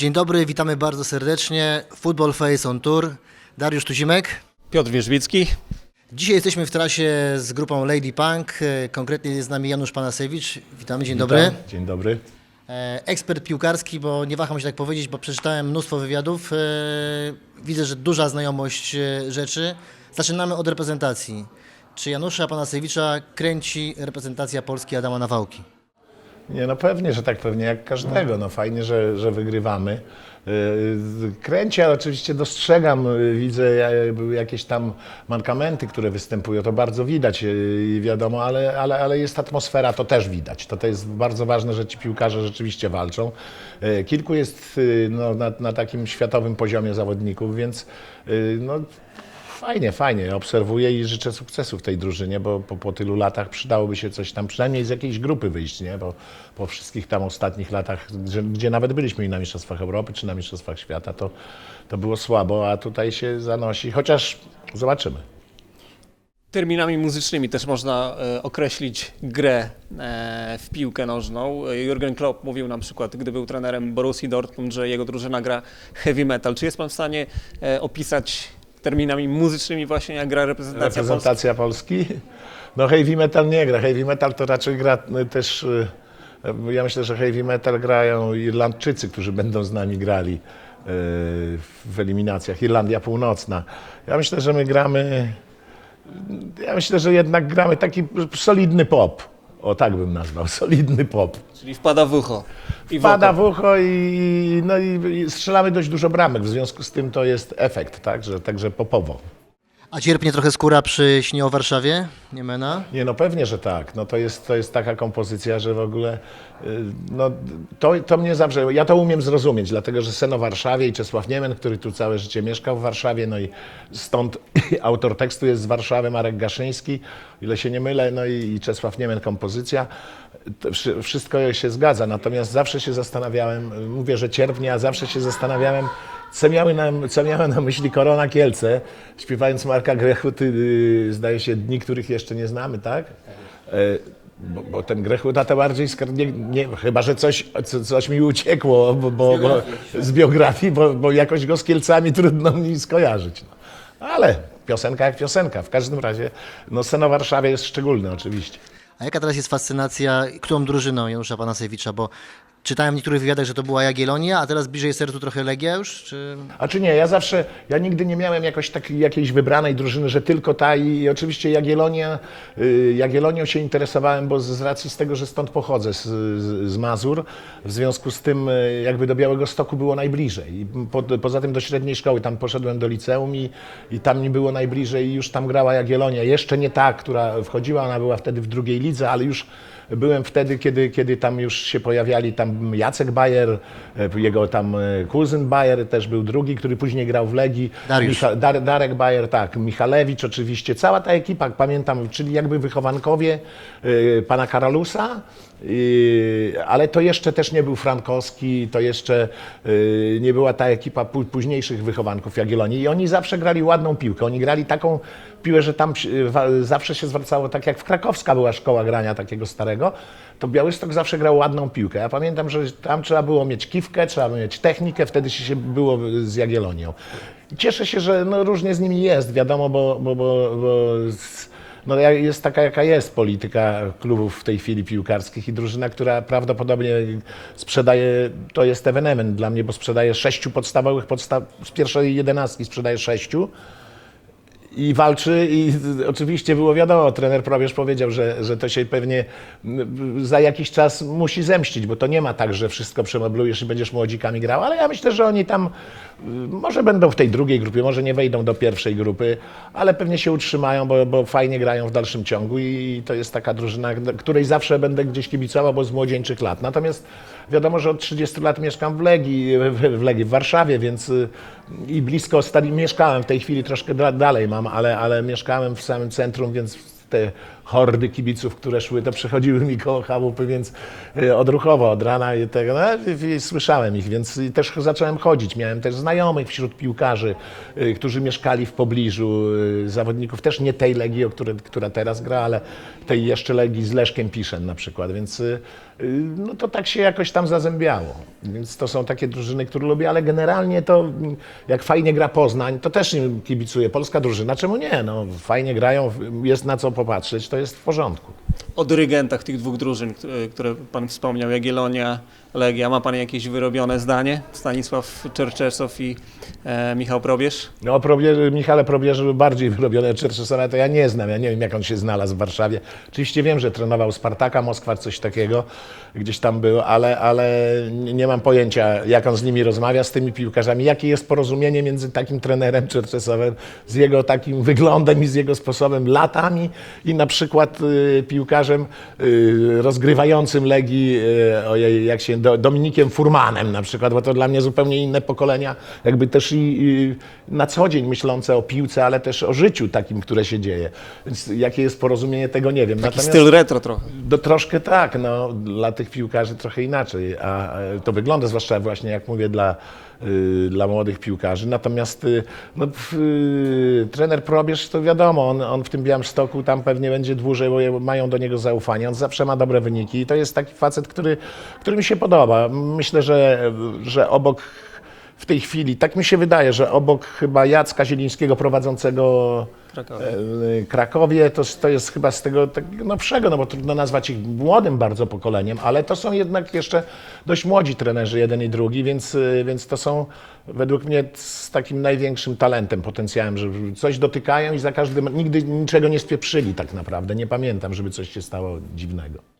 Dzień dobry, witamy bardzo serdecznie. Football Face on Tour. Dariusz Tuzimek. Piotr Wierzbicki. Dzisiaj jesteśmy w trasie z grupą Lady Punk. Konkretnie jest z nami Janusz Panasewicz. Witamy, dzień dobry. Witam. Dzień dobry. E, Ekspert piłkarski, bo nie waham się tak powiedzieć, bo przeczytałem mnóstwo wywiadów. E, Widzę, że duża znajomość e, rzeczy. Zaczynamy od reprezentacji. Czy Janusza Panasewicza kręci reprezentacja Polski Adama Nawałki? Nie, no pewnie, że tak pewnie jak każdego. No fajnie, że, że wygrywamy. Yy, Kręcie, ale oczywiście dostrzegam, yy, widzę ja- jakieś tam mankamenty, które występują, to bardzo widać i wiadomo, ale, ale, ale jest atmosfera, to też widać. To, to jest bardzo ważne, że ci piłkarze rzeczywiście walczą. Kilku jest no, na, na takim światowym poziomie zawodników, więc no, Fajnie, fajnie. Obserwuję i życzę sukcesu w tej drużynie, bo po, po tylu latach przydałoby się coś tam, przynajmniej z jakiejś grupy wyjść, nie? Bo po wszystkich tam ostatnich latach, gdzie, gdzie nawet byliśmy i na Mistrzostwach Europy, czy na Mistrzostwach Świata, to, to było słabo, a tutaj się zanosi. Chociaż zobaczymy. Terminami muzycznymi też można e, określić grę e, w piłkę nożną. Jurgen Klopp mówił na przykład, gdy był trenerem Borussii Dortmund, że jego drużyna gra heavy metal. Czy jest pan w stanie e, opisać terminami muzycznymi właśnie jak gra reprezentacja? Reprezentacja Polski? No heavy metal nie gra. Heavy metal to raczej gra y, też... y, Ja myślę, że heavy metal grają Irlandczycy, którzy będą z nami grali y, w eliminacjach. Irlandia Północna. Ja myślę, że my gramy... Ja myślę, że jednak gramy taki solidny pop. O, tak bym nazwał. Solidny pop. Czyli wpada w ucho. I Pada wokół. w ucho i, no i, i strzelamy dość dużo bramek. W związku z tym to jest efekt, tak? Że, także popowo. A cierpnie trochę skóra przy śnie o Warszawie? Nie mena? Nie, no pewnie, że tak. No to jest, to jest taka kompozycja, że w ogóle y, no, to, to mnie zawsze, ja to umiem zrozumieć, dlatego że sen o Warszawie i Czesław Niemen, który tu całe życie mieszkał w Warszawie, no i stąd autor tekstu jest z Warszawy, Marek Gaszyński, ile się nie mylę, no i, i Czesław Niemen kompozycja. Wszystko się zgadza, natomiast zawsze się zastanawiałem, mówię, że cierpnie, a zawsze się zastanawiałem, co miały na, co miały na myśli Korona Kielce, śpiewając Marka Grechuty, yy, zdaje się, dni, których jeszcze nie znamy, tak? E, Bo, bo ten Grechuta to bardziej, skar- nie, nie, chyba że coś, co, coś mi uciekło bo, bo, bo, z biografii, bo, bo jakoś go z Kielcami trudno mi skojarzyć. No. Ale piosenka jak piosenka. W każdym razie, no scena w Warszawie jest szczególny oczywiście. A jaka teraz jest fascynacja, którą drużyną Janusza Panasewicza? Bo czytałem w niektórych wywiadach, że to była Jagiellonia, a teraz bliżej sercu trochę Legia już? Czy... A czy nie, ja zawsze, ja nigdy nie miałem jakoś takiej jakiejś wybranej drużyny, że tylko ta i, i oczywiście Jagiellonia, y, Jagiellonią się interesowałem, bo z, z racji z tego, że stąd pochodzę, z, z, z Mazur, w związku z tym y, jakby do Białego Stoku było najbliżej. I po, poza tym do średniej szkoły, tam poszedłem do liceum i, i tam mi było najbliżej i już tam grała Jagiellonia. Jeszcze nie ta, która wchodziła, ona była wtedy w drugiej lidze, ale już Byłem wtedy, kiedy, kiedy tam już się pojawiali tam Jacek Bayer, e, jego tam e, kuzyn Bayer też był drugi, który później grał w Legii. Dariusz. Dar, Darek Bayer, tak, Michalewicz oczywiście, cała ta ekipa, pamiętam, czyli jakby wychowankowie e, pana Karalusa, ale to jeszcze też nie był Frankowski, to jeszcze y, nie była ta ekipa pó- późniejszych wychowanków Jagiellonii i oni zawsze grali ładną piłkę. Oni grali taką piłę, że tam y, wa- zawsze się zwracało, tak jak w Krakowska była szkoła grania takiego starego, to Białystok zawsze grał ładną piłkę. Ja pamiętam, że tam trzeba było mieć kiwkę, trzeba mieć technikę, wtedy się było z Jagiellonią. Cieszę się, że no, różnie z nimi jest, wiadomo, bo, bo, bo, bo z- no, jest taka, jaka jest polityka klubów w tej chwili piłkarskich i drużyna, która prawdopodobnie sprzedaje, to jest ewenement dla mnie, bo sprzedaje sześciu podstawowych, podstaw, z pierwszej jedenastki sprzedaje sześciu i walczy i oczywiście było wiadomo, trener Probierz powiedział, że, że to się pewnie za jakiś czas musi zemścić, bo to nie ma tak, że wszystko przemoblujesz i będziesz młodzikami grał, ale ja myślę, że oni tam może będą w tej drugiej grupie, może nie wejdą do pierwszej grupy, ale pewnie się utrzymają, bo, bo fajnie grają w dalszym ciągu i to jest taka drużyna, której zawsze będę gdzieś kibicował, bo z młodzieńczych lat. Natomiast wiadomo, że od 30 lat mieszkam w Legii, w, Legii w Warszawie, więc y, i blisko stali, mieszkałem w tej chwili troszkę da, dalej mam, ale, ale mieszkałem w samym centrum, więc te hordy kibiców, które szły, to przechodziły mi koło chałupy, więc y, odruchowo od rana i tego, no, słyszałem ich, więc też zacząłem chodzić. Miałem też znajomych wśród piłkarzy, y, którzy mieszkali w pobliżu, y, zawodników też nie tej Legii, o której, która teraz gra, ale tej jeszcze Legii z Leszkiem Piszem na przykład, więc no to tak się jakoś tam zazębiało. Więc to są takie drużyny, które lubię, ale generalnie to jak fajnie gra Poznań, to też im kibicuję. Polska drużyna, czemu nie? No, fajnie grają, jest na co popatrzeć, to jest w porządku. O dyrygentach tych dwóch drużyn, które- które Pan wspomniał, Jagiellonia, Legia, ma Pan jakieś wyrobione zdanie? Stanisław Czerczesow i e, Michał Probierz? No, o Probierze, Michale Probierze był bardziej wyrobiony od Czerczesona, to ja nie znam, ja nie wiem jak on się znalazł w Warszawie. Oczywiście wiem, że trenował Spartaka, Moskwa, coś takiego, gdzieś tam był, ale, ale nie mam pojęcia jak on z nimi rozmawia, z tymi piłkarzami, jakie jest porozumienie między takim trenerem Czerczesowem, z jego takim wyglądem i z jego sposobem, latami i na przykład y, piłkarzem y, rozgrywającym Legii, y, ojej, jak się, do, Dominikiem Furmanem na przykład, bo to dla mnie zupełnie inne pokolenia, jakby też i, na co dzień myślące o piłce, ale też o życiu takim, które się dzieje. Więc jakie jest porozumienie, tego nie wiem. Taki styl retro trochę. Do, troszkę tak, no, dla tych piłkarzy trochę inaczej, a to wygląda zwłaszcza właśnie, jak mówię, dla, dla młodych piłkarzy. Natomiast y, no, y, trener Probierz, to wiadomo, on, on w tym Białymstoku tam pewnie będzie dłużej, bo mają do niego zaufanie. On zawsze ma dobre wyniki i to jest taki facet, który, który mi się podoba. Myślę, że, że obok w tej chwili, tak mi się wydaje, że obok chyba Jacka Zielińskiego prowadzącego Krakowie. e, Krakowie, to, to jest chyba z tego tak nowszego, no bo trudno nazwać ich młodym bardzo pokoleniem, ale to są jednak jeszcze dość młodzi trenerzy, jeden i drugi, więc, e, więc to są według mnie z takim największym talentem, potencjałem, że coś dotykają i za każdym, nigdy niczego nie spieprzyli tak naprawdę. Nie pamiętam, żeby coś się stało dziwnego.